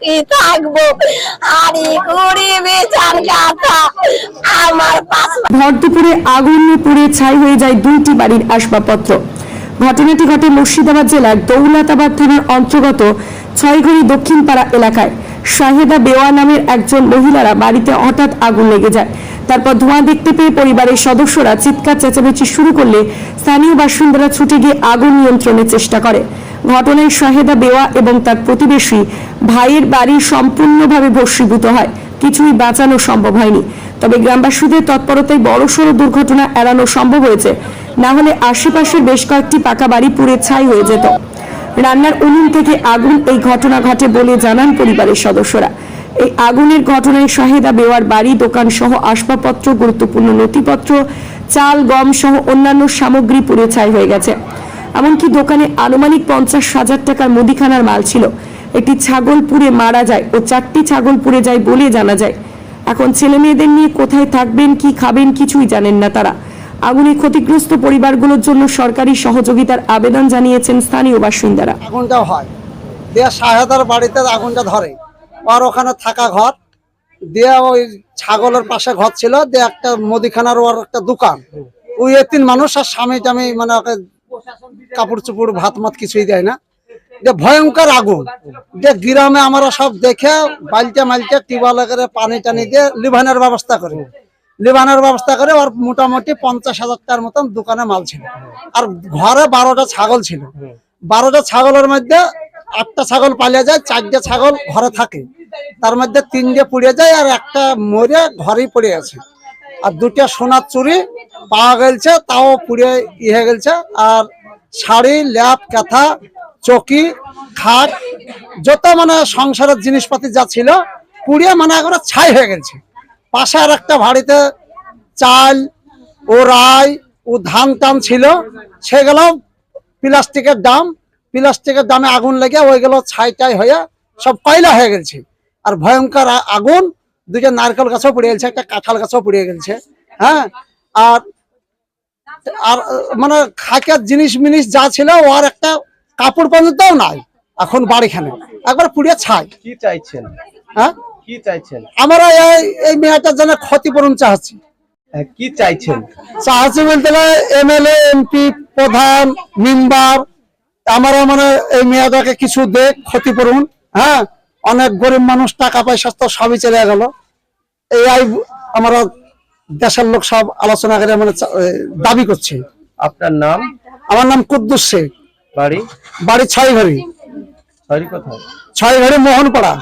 কি থাকব? বিচার আমার পাশ আগুন পুড়ে ছাই হয়ে যায় দুইটি বাড়ির আসবাবপত্র। ঘটনাটি ঘটে মুর্শিদাবাদ জেলার দৌলতাবাদ থানার অন্তর্গত ছয়ঘড়ি দক্ষিণপাড়া এলাকায়। শাহেদা বেওয়া নামের একজন মহিলারা বাড়িতে হঠাৎ আগুন লেগে যায়। তারপর ধোঁয়া দেখতে পেয়ে পরিবারের সদস্যরা চিৎকার চেঁচামেচি শুরু করলে স্থানীয় বাসিন্দারা ছুটে গিয়ে আগুন নিয়ন্ত্রণের চেষ্টা করে। ঘটনায় শাহেদা বেওয়া এবং তার প্রতিবেশী ভাইয়ের বাড়ি সম্পূর্ণভাবে ভস্মীভূত হয়। কিছুই বাঁচানো সম্ভব হয়নি। তবে গ্রামবাসীদের তৎপরতায় বড়সড় দুর্ঘটনা এড়ানো সম্ভব হয়েছে। না হলে আশেপাশের বেশ কয়েকটি পাকা বাড়ি পুড়ে ছাই হয়ে যেত। রান্নার উনুন থেকে আগুন এই ঘটনা ঘটে বলে জানান পরিবারের সদস্যরা। এই আগুনের ঘটনায় শাহেদা বেওয়ার বাড়ি, দোকান সহ আসবাবপত্র, গুরুত্বপূর্ণ নথিপত্র, চাল, গম সহ অন্যান্য সামগ্রী পুড়ে ছাই হয়ে গেছে। এমনকি দোকানে আনুমানিক পঞ্চাশ হাজার টাকার মুদিখানার মাল ছিল। একটি ছাগল পুড়ে মারা যায় ও চারটি ছাগল পুড়ে যায় বলে জানা যায়। এখন ছেলে মেয়েদের নিয়ে কোথায় থাকবেন, কি খাবেন কিছুই জানেন না তারা। আগুনে ক্ষতিগ্রস্ত পরিবারগুলোর জন্য সরকারি সহযোগিতার আবেদন জানিয়েছেন স্থানীয় বাসিন্দারা। আগুনটা হয়। দিয়ে বাড়িতে আগুনটা ধরে। আর ওখানে থাকা ঘর। দিয়ে ওই ছাগলের পাশে ঘর ছিল, দিয়ে একটা মুদিখানার ওর একটা দোকান। ওই তিন মানুষ আর স্বামী টামি মানে ওকে কাপড় চুপড়, ভাত মাত কিছুই দেয় না। যে ভয়ঙ্কর আগুন। যে গ্রামে আমরা সব দেখে বালতে মালতে টিউবওয়েল করে পানি টানি দিয়ে লিভানের ব্যবস্থা করি। লিভানের ব্যবস্থা করে ওর মোটামুটি পঞ্চাশ হাজার টাকার মতন দোকানে মাল ছিল। আর ঘরে বারোটা ছাগল ছিল। বারোটা ছাগলের মধ্যে আটটা ছাগল পালিয়ে যায়, চারটে ছাগল ঘরে থাকে। তার মধ্যে তিনটে পুড়ে যায় আর একটা মরে ঘরেই পড়ে আছে। আর দুটো সোনার চুরি পাওয়া গেছে তাও পুড়ে ইয়ে গেছে আর শাড়ি, ল্যাপ, কাঁথা, চকি, খাট, যত মানে সংসারের জিনিসপাতি যা ছিল, পুড়িয়ে মানে একবারে ছাই হয়ে গেছে পাশে আর একটা ভাড়িতে চাল ও রায় ও ধান টান ছিল সেগুলো প্লাস্টিকের দাম প্লাস্টিকের দামে আগুন লেগে ওইগুলো ছাই টাই হয়ে সব কয়লা হয়ে গেছে। আর ভয়ঙ্কর আগুন দুটো নারকেল গাছও পড়ে গেছে একটা কাঁঠাল গাছও পুড়ে গেছে হ্যাঁ? আর আর মানে খাকের জিনিস মিনিস যা ছিল ওর একটা কাপড় পর্যন্তও নাই এখন বাড়িখানে। একবার পুড়িয়ে ছাই। কি চাইছেন? হ্যাঁ? কি চাইছেন? আমরা এই এই মেয়েটার জন্য ক্ষতিপূরণ চাচ্ছি। হ্যাঁ, কি চাইছেন? চাচ্ছি বলতে গেলে এমএলএ এমপি প্রধান মেম্বার আমরা মানে এই মেয়াদাকে কিছু দেখ ক্ষতিপূরণ হ্যাঁ? অনেক গরিব মানুষ টাকা পয়সা তো সবই চলে গেল। এই আই আমরা দেশের লোক সব আলোচনা করে মানে দাবি করছে। আপনার নাম? আমার নাম কুদ্দুস শেখ। বাড়ি? বাড়ি ছয় ঘড়ি ছয় ঘড়ি মোহনপাড়া।